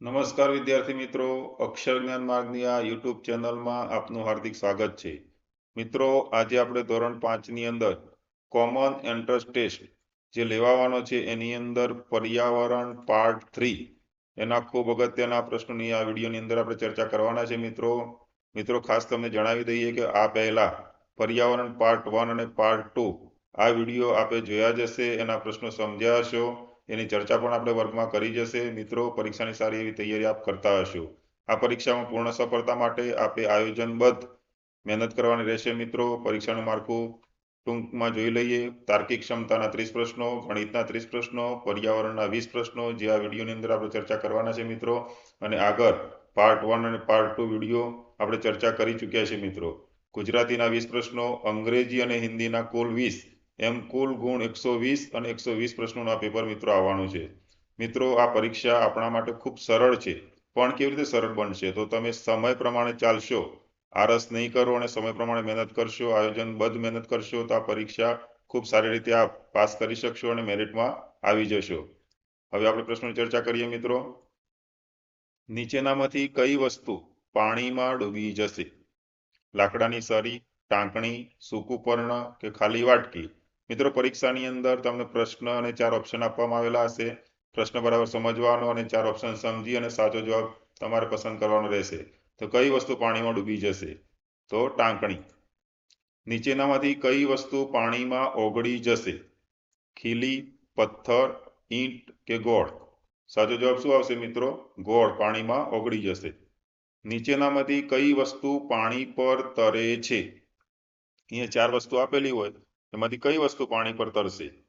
નમસ્કાર વિદ્યાર્થી મિત્રો. અક્ષર જ્ઞાન માર્ગની આ યુટ્યુબ ચેનલમાં આપનું હાર્દિક સ્વાગત છે. મિત્રો, આજે આપણે ધોરણ પાંચની અંદર કોમન એન્ટ્રન્સ ટેસ્ટ જે લેવાવાનો છે, એની અંદર પર્યાવરણ પાર્ટ થ્રી એના ખૂબ અગત્યના પ્રશ્નોની આ વિડીયોની અંદર આપણે ચર્ચા કરવાના છે મિત્રો. મિત્રો, ખાસ તમને જણાવી દઈએ કે આ પહેલા પર્યાવરણ પાર્ટ વન અને પાર્ટ ટુ આ વીડિયો આપે જોયા જશે એના પ્રશ્નો સમજ્યા હશો. એની ચર્ચા પણ આપણે વર્ગમાં કરી જશે. મિત્રો, પરીક્ષાની સારી એવી તૈયારી આપ કરતા હશો. આ પરીક્ષામાં પૂર્ણ સફળતા માટે આપે આયોજનબદ્ધ મહેનત કરવાની રહેશે મિત્રો. પરીક્ષાનું માળખું ટૂંકમાં જોઈ લઈએ. તાર્કિક ક્ષમતાના ત્રીસ પ્રશ્નો, ગણિતના ત્રીસ પ્રશ્નો, પર્યાવરણના વીસ પ્રશ્નો, જે આ વિડીયોની અંદર આપણે ચર્ચા કરવાના છે મિત્રો. અને આગળ પાર્ટ વન અને પાર્ટ ટુ વીડિયો આપણે ચર્ચા કરી ચૂક્યા છે મિત્રો. ગુજરાતીના વીસ પ્રશ્નો, અંગ્રેજી અને હિન્દીના કુલ વીસ. એમ કુલ ગુણ એકસો વીસ અને એકસો વીસ પ્રશ્નોના પેપર મિત્રો આવવાનું છે. મિત્રો, આ પરીક્ષા આપણા માટે ખૂબ સરળ છે, પણ કેવી રીતે સરળ બનશે? તો તમે સમય પ્રમાણે ચાલશો આરસ નહીં કરો અને સમય પ્રમાણે મહેનત કરશો આયોજનબદ્ધ મહેનત કરશો, તો આ પરીક્ષા ખૂબ સારી રીતે આપ પાસ કરી શકશો અને મેરિટમાં આવી જશો. હવે આપણે પ્રશ્નોની ચર્ચા કરીએ મિત્રો. નીચેનામાંથી કઈ વસ્તુ પાણીમાં ડૂબી જશે? લાકડાની સરી ટાંકણી, સૂકું પર્ણ કે ખાલી વાટકી? મિત્રો, પરીક્ષાની અંદર તમને પ્રશ્ન અને ચાર ઓપ્શન આપવામાં આવેલા હશે. પ્રશ્ન બરાબર સમજવાનો અને ચાર ઓપ્શન સમજી અને સાચો જવાબ તમારે પસંદ કરવાનો રહેશે. તો કઈ વસ્તુ પાણીમાં ડૂબી જશે? તો ટાંકણી. નીચેનામાંથી કઈ વસ્તુ પાણીમાં ઓગળી જશે? ખીલી, પથ્થર, ઈંટ કે ગોળ? સાચો જવાબ શું આવશે મિત્રો? ગોળ પાણીમાં ઓગળી જશે. નીચેનામાંથી કઈ વસ્તુ પાણી પર તરે છે? અહીંયા ચાર વસ્તુ આપેલી હોય. એમાંથી કઈ વસ્તુ પાણી પર તરશે?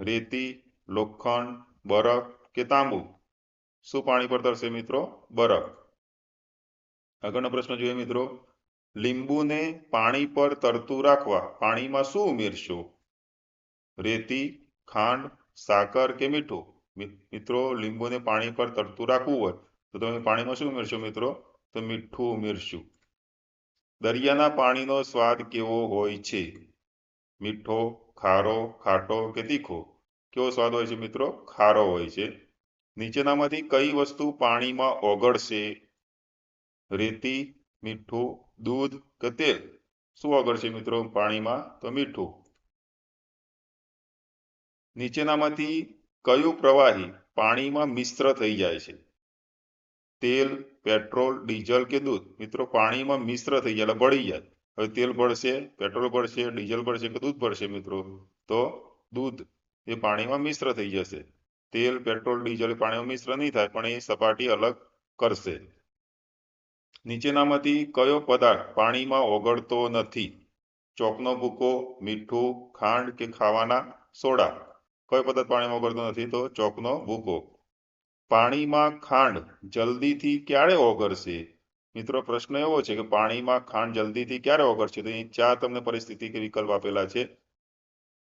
રેતી, લોખંડ, બરફ કે તાંબુ? શું પાણી પર તરશે મિત્રો? બરફ. આગળનો પ્રશ્ન જોઈએ મિત્રો. લીંબુને પાણી પર તરતું રાખવા પાણીમાં શું ઉમેરશો? રેતી, ખાંડ, સાકર કે મીઠું? મિત્રો, લીંબુને પાણી પર તરતું રાખવું હોય તો તમે પાણીમાં શું ઉમેરશો મિત્રો? તો મીઠું ઉમેરશું. દરિયાના પાણીનો સ્વાદ કેવો હોય છે? મીઠો, ખારો, ખાટો કે તીખો? કેવો સ્વાદ હોય છે મિત્રો? ખારો હોય છે. નીચેનામાંથી કઈ વસ્તુ પાણીમાં ઓગળશે? રેતી, મીઠું, દૂધ કે તેલ? શું ઓગળશે મિત્રો પાણીમાં? તો મીઠું. નીચેનામાંથી કયું પ્રવાહી પાણીમાં મિશ્ર થઈ જાય છે? તેલ, પેટ્રોલ, ડીઝલ કે દૂધ? મિત્રો પાણીમાં મિશ્ર થઈ જાય એટલે ભળી જાય. હવે તેલ ભળશે પેટ્રોલ ભરશે ડીઝલ ભળશે કે દૂધ ભળશે મિત્રો? તો દૂધ એ પાણીમાં મિશ્ર થઈ જશે. તેલ, પેટ્રોલ, ડીઝલ પાણીમાં મિશ્ર નહીં થાય, પણ એ સપાટી અલગ કરશે. નીચેનામાંથી કયો પદાર્થ પાણીમાં ઓગળતો નથી? ચોકનો ભૂકો, મીઠું, ખાંડ કે ખાવાના સોડા? કયો પદાર્થ પાણીમાં ઓગળતો નથી? તો ચોકનો ભૂકો. પાણીમાં ખાંડ જલ્દીથી ક્યારે ઓગળશે? મિત્રો, પ્રશ્ન એવો છે કે પાણીમાં ખાંડ જલ્દીથી ક્યારે ઓગળશે? તો અહીં ચાર તમને પરિસ્થિતિ કે વિકલ્પ આપેલા છે.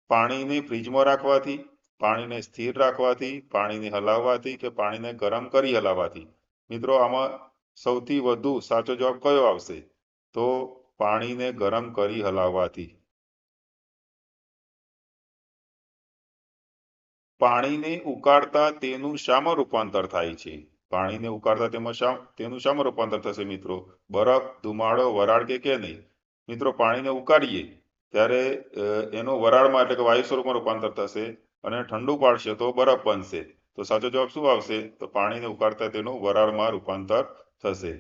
પાણીને ફ્રીજમાં રાખવાથી, પાણીને સ્થિર રાખવાથી, પાણીને હલાવવાથી કે પાણીને ગરમ કરી હલાવવાથી? મિત્રો, આમાં સૌથી વધુ સાચો જવાબ કયો આવશે? તો પાણીને ગરમ કરી હલાવવાથી. પાણીને ઉકાળતા તેનું શામાં રૂપાંતર થાય છે. પાણીને ઉકાળતા તેમાં શા તેનું શામાં રૂપાંતર થશે મિત્રો? બરફ, ધુમાડો, વરાળ કે કે નહીં? મિત્રો, પાણીને ઉકાળીએ ત્યારે એનો વરાળમાં એટલે કે વાયુ સ્વરૂપમાં રૂપાંતર થશે અને ઠંડુ પાડશે તો બરફ બનશે. તો સાચો જવાબ શું આવશે? તો પાણીને ઉકાળતા તેનું વરાળમાં રૂપાંતર થશે.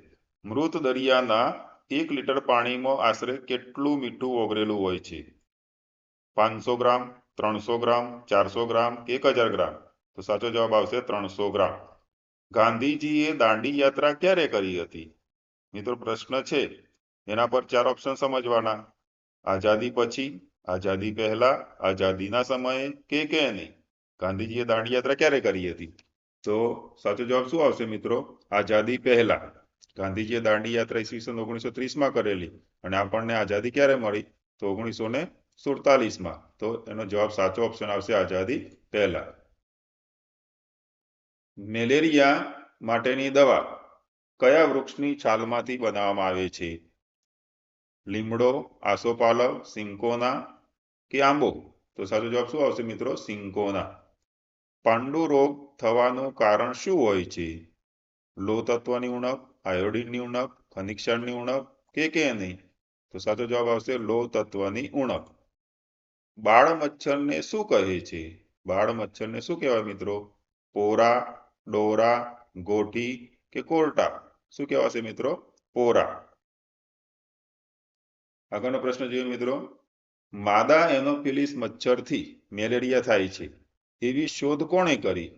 મૃત દરિયાના એક લીટર પાણીમાં આશરે કેટલું મીઠું ઓગળેલું હોય છે? પાંચસો ગ્રામ, ત્રણસો ગ્રામ, ચારસો ગ્રામ, એક હજાર ગ્રામ? તો સાચો જવાબ આવશે ત્રણસો ગ્રામ. ગાંધીજીએ દાંડી યાત્રા ક્યારે કરી હતી? મિત્રો, પ્રશ્ન છે. એના પર ચાર ઓપ્શન સમજવાના. આઝાદી પછી, આઝાદી પહેલા, આઝાદીના સમયે કે કે નહીં? ગાંધીજીએ દાંડી યાત્રા ક્યારે કરી હતી? તો સાચો જવાબ શું આવશે મિત્રો? આઝાદી પહેલા. ગાંધીજીએ દાંડી યાત્રા ઈસવીસન ઓગણીસો ત્રીસમાં કરેલી અને આપણને આઝાદી ક્યારે મળી? તો ઓગણીસો ને સુડતાલીસમાં. તો એનો જવાબ સાચો ઓપ્શન આવશે આઝાદી પહેલા. મેલેરિયા માટેની દવા કયા વૃક્ષની છાલમાંથી બનાવવામાં આવે છે? લીમડો, આસોપાલવ, સિંકોના કે આંબો? તો સાચો જવાબ શું આવશે મિત્રો? સિંકોના. પાંડુ રોગ થવાનું કારણ શું હોય છે? લોહ તત્વની ઉણપ, આયોડિનની ઉણપ ખનિક્ષણની ઉણપ કે કે નહીં? તો સાચો જવાબ આવશે લોહ તત્વની ઉણપ. બાળ મચ્છરને શું કહે છે? બાળ મચ્છરને શું કહેવાય મિત્રો? પોરા ડોરા, ગોઠી કે કોરટા શું કહેવાશે મિત્રો? પોરા. આગળનો પ્રશ્ન જોઈએ મિત્રો. માદા એનોફિલિસ મચ્છરથી મેલેરિયા થાય છે. એવી શોધ કોણે કરી?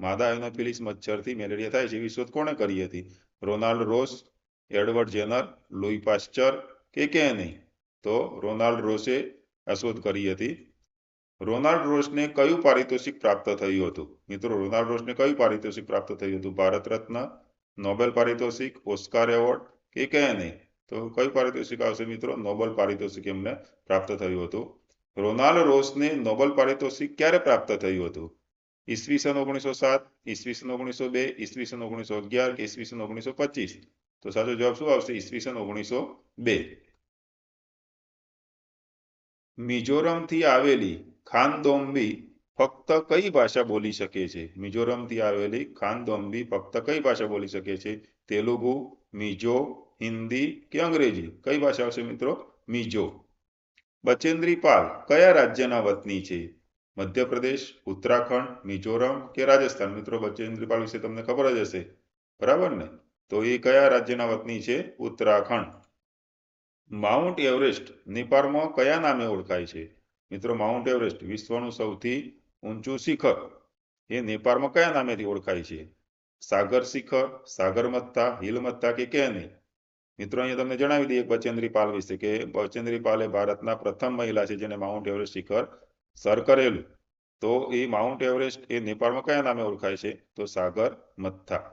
માદા એનોફિલિસ મચ્છરથી મેલેરિયા થાય છે એવી શોધ કોણે કરી હતી? Ronald Ross, Edward Jenner, Louis Pasteur કે કે નહીં? તો રોનાલ્ડ રોસે આ શોધ કરી હતી. રોનાલ્ડ રોસને કયું પારિતોષિક પ્રાપ્ત થયું હતું? મિત્રો, રોનાલ્ડ રોસને કયું પારિતોષિક પ્રાપ્ત થયું હતું? ભારત રત્ન, નોબેલ પારિતોષિક, ઓસ્કાર એવોર્ડ કે કે નહીં? તો કયું પારિતોષિક આવશે મિત્રો? નોબેલ પારિતોષિક એમને પ્રાપ્ત થયું હતું. રોનાલ્ડ રોસને નોબેલ પારિતોષિક ક્યારે પ્રાપ્ત થયું હતું? ઈસવીસન ઓગણીસો સાત, ઈસવીસન ઓગણીસો બે, ઈસવીસન ઓગણીસો અગિયાર કે ઈસવીસન ઓગણીસો પચીસ? તો સાચો જવાબ શું આવશે? ઈસવીસન ઓગણીસો બે. મિઝોરમથી આવેલી ખાનદોંબી ફક્ત કઈ ભાષા બોલી શકે છે? મિઝોરમથી આવેલી ખાનદોમ્બી ફક્ત કઈ ભાષા બોલી શકે છે? તેલુગુ, મિઝો, હિન્દી કે અંગ્રેજી? કઈ ભાષા આવશે મિત્રો? મિઝો. બચેન્દ્રી પાલ કયા રાજ્યના વતની છે? મધ્યપ્રદેશ, ઉત્તરાખંડ, મિઝોરમ કે રાજસ્થાન? મિત્રો, બચેન્દ્રી પાલ વિશે તમને ખબર જ હશે. બરાબર ને? તો એ કયા રાજ્યના વતની છે? ઉત્તરાખંડ. માઉન્ટ એવરેસ્ટ, નેપાળમાં કયા નામે ઓળખાય છે? મિત્રો માઉન્ટ એવરેસ્ટ વિશ્વનું સૌથી ઊંચું શિખર. એ નેપાળમાં કયા નામેથી ઓળખાય છે? સાગર શિખર સાગરમત્તા હિલમત્તા કે કે નહીં? મિત્રો, અહીંયા તમને જણાવી દઈએ બચેન્દ્રી પાલ વિશે કે બચેન્દ્રી પાલ ભારતના પ્રથમ મહિલા છે જેને માઉન્ટ એવરેસ્ટ શિખર સર કરેલું. તો એ માઉન્ટ એવરેસ્ટ એ નેપાળમાં કયા નામે ઓળખાય છે? તો સાગર મથા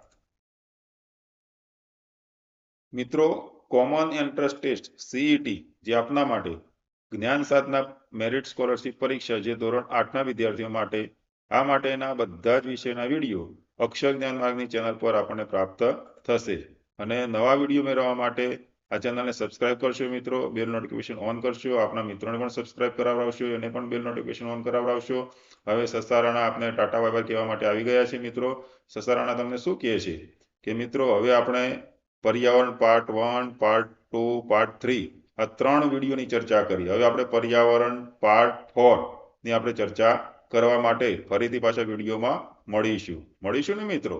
મિત્રો કોમન એન્ટ્રન્સ ટેસ્ટ સીઈટી જે આપના માટે જ્ઞાન સાધના મેરિટ સ્કોલરશિપ પરીક્ષા જે ધોરણ આઠના વિદ્યાર્થીઓ માટે, આ માટેના બધા જ વિષયના વીડિયો અક્ષર જ્ઞાન માર્ગની ચેનલ પર આપણને પ્રાપ્ત થશે. અને નવા વીડિયો મેળવવા માટે આ ચેનલને સબસ્ક્રાઇબ કરશો મિત્રો, બેલ નોટિફિકેશન ઓન કરશો આપણા મિત્રોને પણ સબસ્ક્રાઇબ કરાવડાવશો, એને પણ બેલ નોટિફિકેશન ઓન કરાવડાવશો. હવે સસારાણા આપને ટાટા બાય કહેવા માટે આવી ગયા છે મિત્રો. સસારાણા તમને શું કહે છે? કે મિત્રો, હવે આપણે પર્યાવરણ part one part two part three આ ત્રણ વિડીયોની ચર્ચા કરી. હવે આપણે પર્યાવરણ, પાર્ટ ફોરની આપણે ચર્ચા કરવા માટે ફરીથી પાછા વિડીયોમાં મળીશું. મળીશું ને મિત્રો?